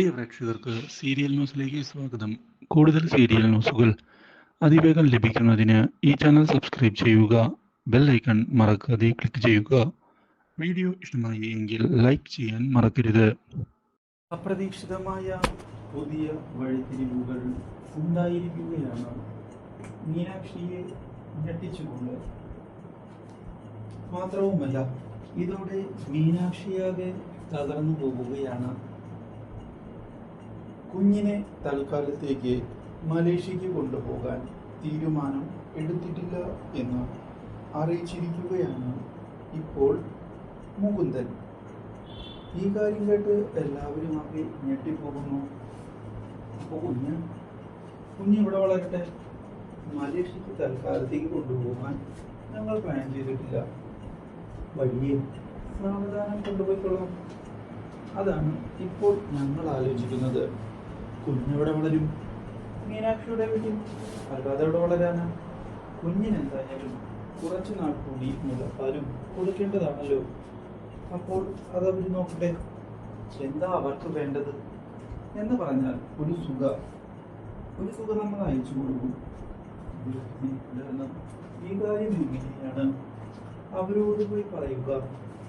പ്രിയ പ്രേക്ഷകർക്ക് സീരിയൽ ന്യൂസിലേക്ക് സ്വാഗതം. കൂടുതൽ സീരിയൽ ന്യൂസുകൾ അതിവേഗം ലഭിക്കുന്നതിന് ഈ ചാനൽ സബ്സ്ക്രൈബ് ചെയ്യുക ബെൽ ഐക്കൺ മറക്കാതെ ക്ലിക്ക് ചെയ്യുക. വീഡിയോ ഇഷ്ടമായി എങ്കിൽ ലൈക്ക് ചെയ്യാൻ മറക്കരുത്. അപ്രതീക്ഷിതമായ പുതിയ വഴിത്തിരിവുകൾ ഉണ്ടായിരിക്കുകയാണ്. മീനാക്ഷിയെ ഞെട്ടിച്ചുകൊണ്ട്. മാത്രവുമല്ല ഇതോടെ മീനാക്ഷിയാകെ തകർന്നു പോകുകയാണ് കുഞ്ഞിനെ തൽക്കാലത്തേക്ക് മലേഷ്യക്ക് കൊണ്ടുപോകാൻ തീരുമാനം എടുത്തിട്ടില്ല എന്ന് അറിയിച്ചിരിക്കുകയാണ് ഇപ്പോൾ മുകുന്ദൻ. ഈ കാര്യം കേട്ട് എല്ലാവരും ആകെ ഞെട്ടിപ്പോകുന്നു. അപ്പോൾ കുഞ്ഞ് കുഞ്ഞ് ഇവിടെ വളരട്ടെ? മലേഷ്യക്ക് തൽക്കാലത്തേക്ക് കൊണ്ടുപോകാൻ ഞങ്ങൾ പ്ലാൻ ചെയ്തിട്ടില്ല. വഴിയെ സാവധാനം കൊണ്ടുപോയിക്കൊള്ളാം. അതാണ് ഇപ്പോൾ ഞങ്ങൾ ആലോചിക്കുന്നത്. കുഞ്ഞെവിടെ വളരും? മീനാക്ഷിയുടെ വീട്ടിൽ. അല്ലാതെ എവിടെ വളരാനാ? കുഞ്ഞിനെന്തായാലും കുറച്ചു നാൾ കൂടി മുലപ്പാലും കൊടുക്കേണ്ടതാണല്ലോ. അപ്പോൾ അതവർ നോക്കട്ടെ. എന്താ അവർക്ക് വേണ്ടത്? എന്ന് പറഞ്ഞാൽ ഒരു സുഖ ഒരു സുഖ നമ്മൾ അയച്ചു കൊടുക്കും. ഈ കാര്യം ഇങ്ങനെയാണ്. അവരോട് പോയി പറയുക.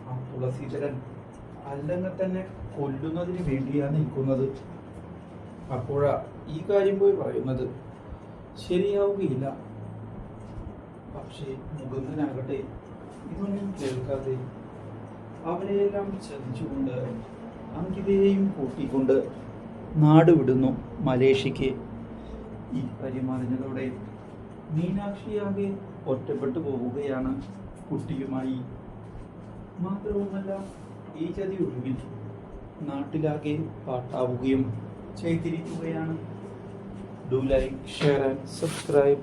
ആ തുളസീധരൻ അല്ലെങ്കിൽ തന്നെ കൊല്ലുന്നതിന് വേണ്ടിയാണ് നിൽക്കുന്നത്. അപ്പോഴാ ഈ കാര്യം പോയി പറയുന്നത് ശരിയാവുകയില്ല. പക്ഷേ മുകുന്ദനാകട്ടെ ഇതൊന്നും കേൾക്കാതെ അവരെയെല്ലാം ചതിച്ചുകൊണ്ട് അങ്കിതയെയും കൂട്ടിക്കൊണ്ട് നാട് വിടുന്നു മലേഷ്യക്ക് ഈ കാര്യം മീനാക്ഷിയാകെ ഒറ്റപ്പെട്ടു പോവുകയാണ് കുട്ടിയുമായി. മാത്രവുമല്ല ഈ ചതി ഒഴിവിൽ നാട്ടിലാകെ പാട്ടാവുകയും ചെയ്തിരിക്കുകയാണ് do like share and subscribe